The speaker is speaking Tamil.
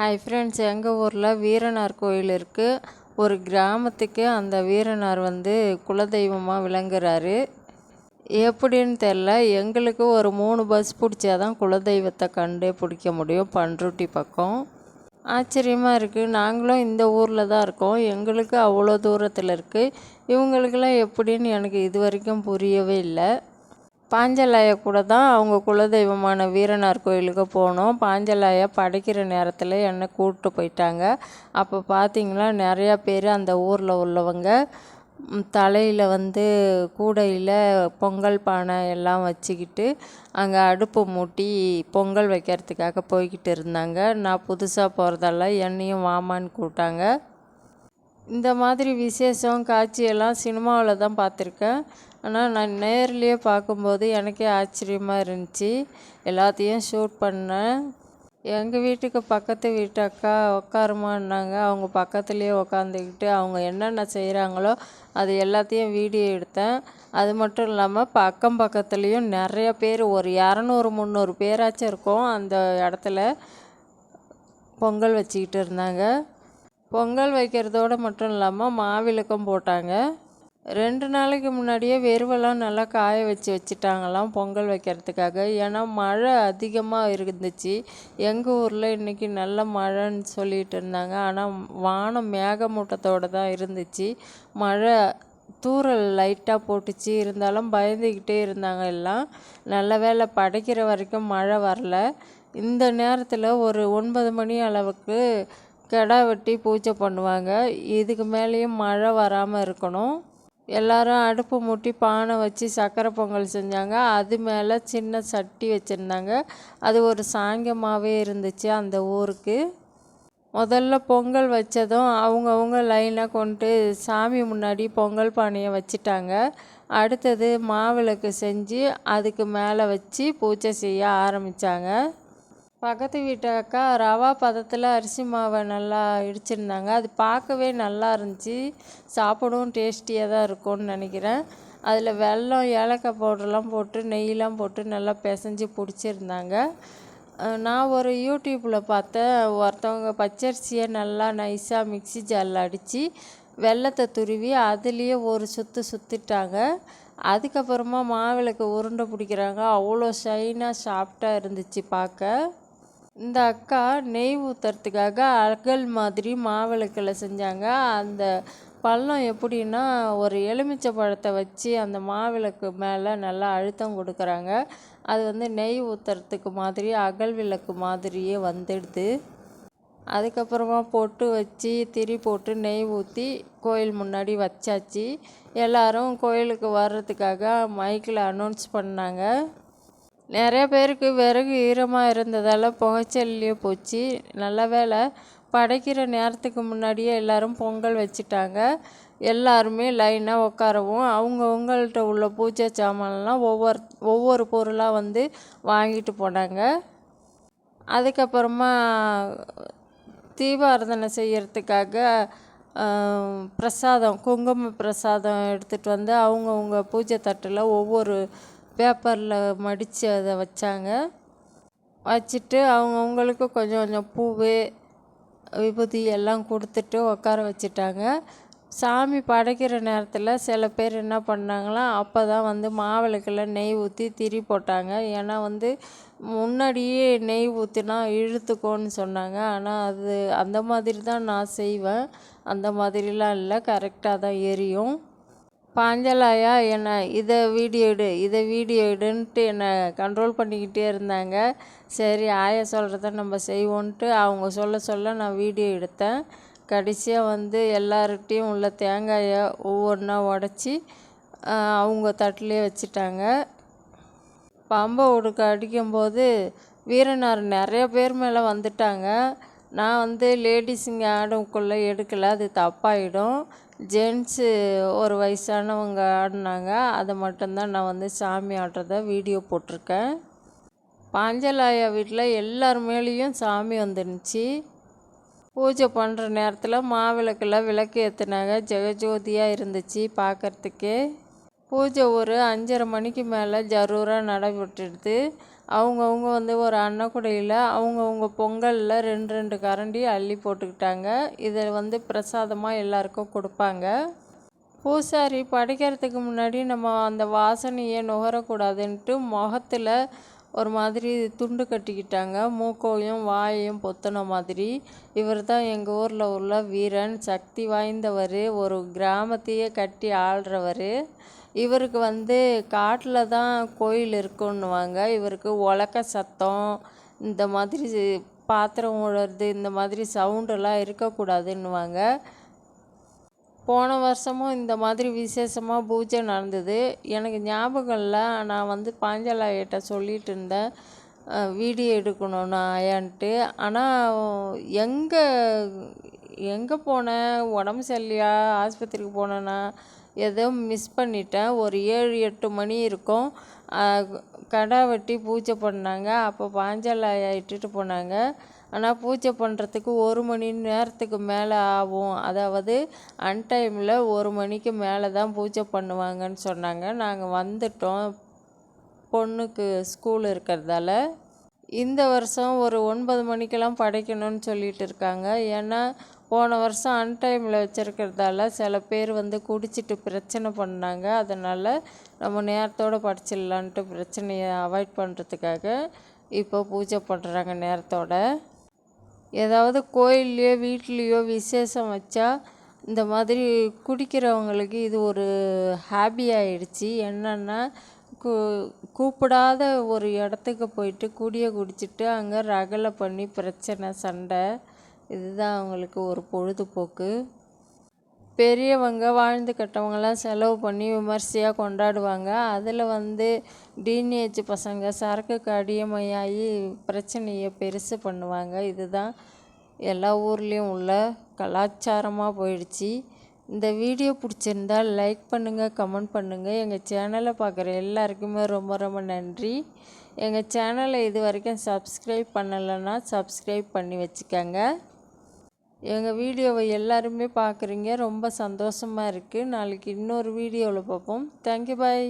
ஹாய் ஃப்ரெண்ட்ஸ் எங்கள் ஊரில் வீரனார் கோயில் இருக்குது ஒரு கிராமத்துக்கு அந்த வீரனார் வந்து குலதெய்வமாக விளங்குறாரு. எப்படின்னு தெரில. எங்களுக்கு ஒரு மூணு பஸ் பிடிச்சா தான் குலதெய்வத்தை கண்டே பிடிக்க முடியும் பண்ருட்டி பக்கம். ஆச்சரியமாக இருக்குது நாங்களும் இந்த ஊரில் தான் இருக்கோம். எங்களுக்கு அவ்வளோ தூரத்தில் இருக்குது இவங்களுக்கெல்லாம் எப்படின்னு எனக்கு இது வரைக்கும் புரியவே இல்லை. பாஞ்சலாயா கூட தான் அவங்க குலதெய்வமான வீரனார் கோயிலுக்கு போனோம். பாஞ்சலாயா படைக்கிற நேரத்தில் என்னை கூப்பிட்டு போயிட்டாங்க. அப்போ பார்த்திங்கன்னா நிறையா பேர் அந்த ஊரில் உள்ளவங்க தலையில் வந்து கூடையில் பொங்கல் பானை எல்லாம் வச்சுக்கிட்டு அங்கே அடுப்பு மூட்டி பொங்கல் வைக்கிறதுக்காக போய்கிட்டு இருந்தாங்க. நான் புதுசாக போகிறதால என்னையும் வாமான்னு கூப்பிட்டாங்க. இந்த மாதிரி விசேஷம் காட்சியெல்லாம் சினிமாவில் தான் பார்த்துருக்கேன் ஆனால் நான் நேர்லேயே பார்க்கும்போது எனக்கே ஆச்சரியமாக இருந்துச்சு. எல்லாத்தையும் ஷூட் பண்ணேன். எங்கள் வீட்டுக்கு பக்கத்து வீட்டு அக்கா உட்காருமான்னாங்க அவங்க பக்கத்துலேயே உக்காந்துக்கிட்டு அவங்க என்னென்ன செய்கிறாங்களோ அது எல்லாத்தையும் வீடியோ எடுத்தேன். அது மட்டும் இல்லாமல் இப்போ அக்கம் பக்கத்துலேயும் நிறைய பேர் ஒரு இரநூறு முந்நூறு பேராச்சும் இருக்கும் அந்த இடத்துல பொங்கல் வச்சுக்கிட்டு இருந்தாங்க. பொங்கல் வைக்கிறதோடு மட்டும் இல்லாமல் மாவிளக்கம் போட்டாங்க. ரெண்டு நாளைக்கு முன்னாடியே வெறுவெல்லாம் நல்லா காய வச்சு வச்சுட்டாங்களாம் பொங்கல் வைக்கிறதுக்காக. ஏன்னா மழை அதிகமாக இருந்துச்சு. எங்கள் ஊரில் இன்றைக்கி நல்ல மழைன்னு சொல்லிட்டு இருந்தாங்க. ஆனால் வானம் மேகமூட்டத்தோடு தான் இருந்துச்சு. மழை தூரல் லைட்டாக போட்டுச்சு. இருந்தாலும் பயந்துக்கிட்டே இருந்தாங்க எல்லாம். நல்ல வேலை படைக்கிற வரைக்கும் மழை வரல. இந்த நேரத்தில் ஒரு ஒன்பது மணி அளவுக்கு கிடா வெட்டி பூஜை பண்ணுவாங்க. இதுக்கு மேலேயும் மழை வராமல் இருக்கணும். எல்லாரும் அடுப்பு மூட்டி பானை வச்சு சக்கரை பொங்கல் செஞ்சாங்க. அது மேலே சின்ன சட்டி வச்சுருந்தாங்க. அது ஒரு சாங்கியமாகவே இருந்துச்சு அந்த ஊருக்கு. முதல்ல பொங்கல் வச்சதும் அவங்கவுங்க லைனாக கொண்டு சாமி முன்னாடி பொங்கல் பானையை வச்சுட்டாங்க. அடுத்தது மாவிளக்கு செஞ்சு அதுக்கு மேலே வச்சு பூஜை செய்ய ஆரம்பித்தாங்க பக்கத்து வீட்டு அக்கா ரவா பதத்தில் அரிசி மாவை நல்லா இடிச்சிருந்தாங்க. அது பார்க்கவே நல்லா இருந்துச்சு. சாப்பிடவும் டேஸ்டியாக தான் இருக்கும்னு நினைக்கிறேன். அதில் வெல்லம் ஏலக்காய் பவுடர்லாம் போட்டு நெய்லாம் போட்டு நல்லா பிசைஞ்சு பிடிச்சிருந்தாங்க. நான் ஒரு யூடியூப்பில் பார்த்தேன். ஒருத்தவங்க பச்சரிசியை நல்லா நைஸாக மிக்சி ஜாரில் அடித்து வெள்ளத்தை துருவி அதுலேயே ஒரு சுற்று சுற்றிட்டாங்க அதுக்கப்புறமா மாவிளக்கு உருண்டை பிடிக்கிறாங்க. அவ்வளோ ஷைனாக சாஃப்டாக இருந்துச்சு பார்க்க. இந்த அக்கா நெய் ஊற்றுறதுக்காக அகல் மாதிரி மாவிளக்கில் செஞ்சாங்க. அந்த பள்ளம் எப்படின்னா ஒரு எலுமிச்சை பழத்தை வச்சு அந்த மாவிளக்கு மேலே நல்லா அழுத்தம் கொடுக்குறாங்க. அது வந்து நெய் ஊற்றுறதுக்கு மாதிரி அகல் விளக்கு மாதிரியே வந்துடுது. அதுக்கப்புறமா பொட்டு வச்சு திரி போட்டு நெய் ஊற்றி கோயில் முன்னாடி வச்சாச்சு. எல்லோரும் கோயிலுக்கு வர்றதுக்காக மைக்கில் அனௌன்ஸ் பண்ணாங்க. நிறைய பேருக்கு விறகு ஈரமாக இருந்ததால் புகைச்சல்லையே போச்சு. நல்ல வேலை படைக்கிற நேரத்துக்கு முன்னாடியே எல்லோரும் பொங்கல் வச்சுட்டாங்க. எல்லாருமே லைனாக உட்காரவும் அவங்கவுங்கள்ட்ட உள்ள பூஜை சாமான்லாம் ஒவ்வொரு ஒவ்வொரு பொருளாக வந்து வாங்கிட்டு போனாங்க. அதுக்கப்புறமா தீபாரதனை செய்கிறதுக்காக பிரசாதம் குங்கும பிரசாதம் எடுத்துகிட்டு வந்து அவங்கவுங்க பூஜை தட்டில் ஒவ்வொரு பேப்பரில் மடித்து அதை வச்சாங்க. வச்சுட்டு அவங்கவுங்களுக்கு கொஞ்சம் கொஞ்சம் பூ விபூதி எல்லாம் கொடுத்துட்டு உட்கார வச்சுட்டாங்க. சாமி படைக்கிற நேரத்தில் சில பேர் என்ன பண்ணாங்களாம் அப்போ தான் வந்து மாவிளக்கில் நெய் ஊற்றி திரி போட்டாங்க. ஏன்னா வந்து முன்னாடியே நெய் ஊற்றினா இழுத்துக்கோன்னு சொன்னாங்க. ஆனால் அது அந்த மாதிரி தான் நான் செய்வேன். அந்த மாதிரிலாம் இல்லை. கரெக்டாக தான் எரியும். பாஞ்சலாயா என்னை இதை வீடியோ எடு இதை வீடியோ எடுன்ட்டு என்னை கண்ட்ரோல் பண்ணிக்கிட்டே இருந்தாங்க. சரி ஆயா சொல்கிறத நம்ம செய்வோன்ட்டு அவங்க சொல்ல சொல்ல நான் வீடியோ எடுத்தேன். கடைசியாக வந்து எல்லார்கிட்டையும் உள்ள தேங்காயை ஒவ்வொன்றா உடச்சி அவங்க தட்டிலே வச்சுட்டாங்க. பம்பை உடுக்க அடிக்கும்போது வீரனார் நிறைய பேர் மேலே வந்துட்டாங்க. நான் வந்து லேடிஸுங்க ஆடக்குள்ளே எடுக்கலை அது தப்பாயிடும். ஜென்ஸு ஒரு வயசானவங்க ஆடினாங்க. அதை மட்டும்தான் நான் வந்து சாமி ஆடுறத வீடியோ போட்டிருக்கேன். பாஞ்சலாயா வீட்டில் எல்லார் மேலேயும் சாமி வந்துருந்துச்சு. பூஜை பண்ணுற நேரத்தில் மாவிளக்கில் விளக்கு ஏற்றுனாங்க ஜெகஜோதியாக இருந்துச்சு பார்க்குறதுக்கே பூஜை ஒரு அஞ்சரை மணிக்கு மேலே ஜரூராக நடைபெற்றுடுது. அவங்கவுங்க வந்து ஒரு அன்னக்குடையில் அவங்கவுங்க பொங்கலில் ரெண்டு ரெண்டு கரண்டி அள்ளி போட்டுக்கிட்டாங்க. இதை வந்து பிரசாதமாக எல்லாருக்கும் கொடுப்பாங்க. பூசாரி படைக்கிறதுக்கு முன்னாடி நம்ம அந்த வாசனையை நுகரக்கூடாதுன்ட்டு முகத்தில் ஒரு மாதிரி துண்டு கட்டிக்கிட்டாங்க. மூக்கையும் வாயையும் பொத்தின மாதிரி. இவர் தான் எங்கள் ஊரில் உள்ள வீரன் சக்தி வாய்ந்தவர் ஒரு கிராமத்தையே கட்டி ஆள்றவர். இவருக்கு வந்து காட்டில் தான் கோயில் இருக்குன்னுவாங்க. இவருக்கு உலக்க சத்தம் இந்த மாதிரி பாத்திரம் உழறது இந்த மாதிரி சவுண்டெல்லாம் இருக்கக்கூடாதுன்னுவாங்க. போன வருஷமும் இந்த மாதிரி விசேஷமாக பூஜை நடந்தது. எனக்கு ஞாபகம் இல்லை. நான் வந்து பாஞ்சலாயிட்ட சொல்லிட்டு இருந்தேன். வீடியோ எடுக்கணும்னு ஆயான்ட்டு ஆனால் எங்கே எங்கே போனேன்? உடம்பு சரியில்லையா? ஆஸ்பத்திரிக்கு போனேன்னா ஏதோ மிஸ் பண்ணிட்டேன். ஒரு ஏழு எட்டு மணி இருக்கும். கடா வெட்டி பூஜை பண்ணாங்க. அப்போ பாஞ்சாலாயா இட்டுட்டு போனாங்க. ஆனால் பூஜை பண்ணுறதுக்கு ஒரு மணி நேரத்துக்கு மேலே ஆகும். அதாவது அன்டைமில் ஒரு மணிக்கு மேலே தான் பூஜை பண்ணுவாங்கன்னு சொன்னாங்க. நாங்கள் வந்துட்டோம். பொண்ணுக்கு ஸ்கூல் இருக்கிறதால. இந்த வருஷம் ஒரு ஒன்பது மணிக்கெல்லாம் படைக்கணும்னு சொல்லிட்டு இருக்காங்க. ஏன்னா போன வருஷம் அன்டைமில் வச்சுருக்கிறதால சில பேர் வந்து குடிச்சிட்டு பிரச்சனை பண்ணாங்க. அதனால் நம்ம நேரத்தோடு படிச்சிடலான்ட்டு பிரச்சனையை அவாய்ட் பண்ணுறதுக்காக இப்போ பூஜை பண்ணுறாங்க நேரத்தோட. ஏதாவது கோயில்லையோ வீட்லேயோ விசேஷம் வச்சா இந்த மாதிரி குடிக்கிறவங்களுக்கு இது ஒரு ஹாபி ஆயிடுச்சு. என்னென்னா கூ கூப்பிடாத ஒரு இடத்துக்கு போயிட்டு குடியை குடிச்சிட்டு அங்கே ரகலை பண்ணி பிரச்சனை சண்டை இதுதான் அவங்களுக்கு ஒரு பொழுதுபோக்கு. பெரியவங்க வாழ்ந்து கட்டவங்கலாம் செலவு பண்ணி விமர்சையாக கொண்டாடுவாங்க. அதில் வந்து டீனேஜ் பசங்க சரக்குக்கு அடிமையாகி பிரச்சனையை பெருசு பண்ணுவாங்க. இதுதான் எல்லா ஊர்லேயும் உள்ள கலாச்சாரமாக போயிடுச்சு. இந்த வீடியோ பிடிச்சிருந்தா லைக் பண்ணுங்கள் கமெண்ட் பண்ணுங்கள் எங்கள் சேனலை பார்க்குற எல்லாருக்குமே ரொம்ப ரொம்ப நன்றி. எங்கள் சேனலை இது வரைக்கும் சப்ஸ்கிரைப் பண்ணலைன்னா சப்ஸ்கிரைப் பண்ணி வச்சுக்கோங்க. எங்கள் வீடியோவை எல்லாருமே பார்க்குறீங்க ரொம்ப சந்தோஷமாக இருக்குது நாளைக்கு இன்னொரு வீடியோவில் பார்ப்போம். Thank you bye